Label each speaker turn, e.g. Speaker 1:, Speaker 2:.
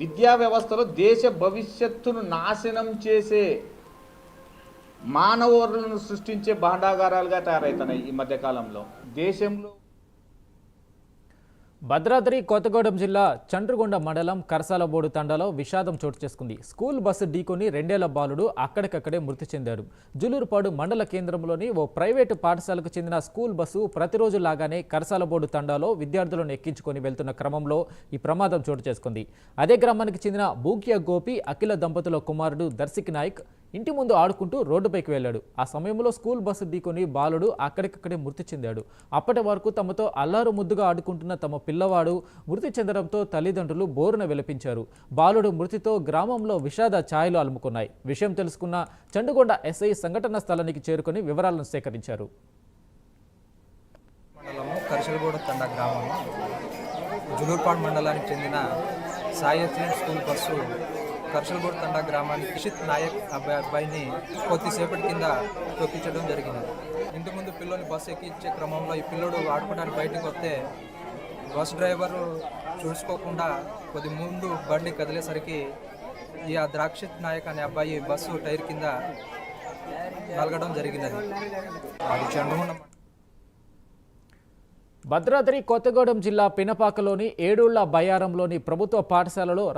Speaker 1: విద్యా వ్యవస్థలో దేశ భవిష్యత్తును నాశనం చేసే మానవరులను సృష్టించే భాండాగారాలుగా తయారవుతున్నాయి ఈ మధ్యకాలంలో. దేశంలో
Speaker 2: భద్రాద్రి కొత్తగూడెం జిల్లా చండ్రుగొండ మండలం కరసాలబోడు తండాలో విషాదం చోటు చేసుకుంది. స్కూల్ బస్సు ఢీకొని రెండేళ్ళ బాలుడు అక్కడికక్కడే మృతి చెందాడు. జులూరుపాడు మండల కేంద్రంలోని ఓ ప్రైవేటు పాఠశాలకు చెందిన స్కూల్ బస్సు ప్రతిరోజు లాగానే కరసాలబోడు తండాలో విద్యార్థులను ఎక్కించుకొని వెళ్తున్న క్రమంలో ఈ ప్రమాదం చోటు చేసుకుంది. అదే గ్రామానికి చెందిన బూకియా గోపి అఖిల దంపతుల కుమారుడు దర్శిక్ నాయక్ ఇంటి ముందు ఆడుకుంటూ రోడ్డుపైకి వెళ్ళాడు. ఆ సమయంలో స్కూల్ బస్సు ఢీకొని బాలుడు అక్కడికక్కడే మృతి చెందాడు. అప్పటి వరకు తమతో అల్లారు ముద్దుగా ఆడుకుంటున్న తమ పిల్లవాడు మృతి చెందడంతో తల్లిదండ్రులు బోరున విలపించారు. బాలుడు మృతితో గ్రామంలో విషాద ఛాయలు అలుముకున్నాయి. విషయం తెలుసుకున్న చండుగొండ ఎస్ఐ సంఘటన స్థలానికి చేరుకొని వివరాలను సేకరించారు.
Speaker 3: మండలము తండ గ్రామం జులూర్పాడ్ మండలానికి చెందిన సాయి స్కూల్ బస్సు కరిశలగూడ తండ గ్రామానికి కిషిత్ నాయక్ అబ్బాయి అబ్బాయిని కొద్దిసేపటి కింద తొక్కించడం జరిగింది. ఇంటి ముందు పిల్లోని బస్సు ఎక్కించే క్రమంలో ఈ పిల్లోడు ఆడుకోవడానికి బయటకు వస్తే బస్ డ్రైవర్ చూసుకోకుండా కొద్ది ముందు బండి కదిలేసరికి ఈ ఆ ద్రాక్షిత్ నాయక్ అనే అబ్బాయి బస్సు టైర్ కింద నలగడం జరిగినది. అది చంద్రగుండం
Speaker 2: భద్రాద్రి కొత్తగూడెం జిల్లా పినపాకలోని ఏడుళ్ళ బయ్యారంలోని ప్రభుత్వ పాఠశాలలో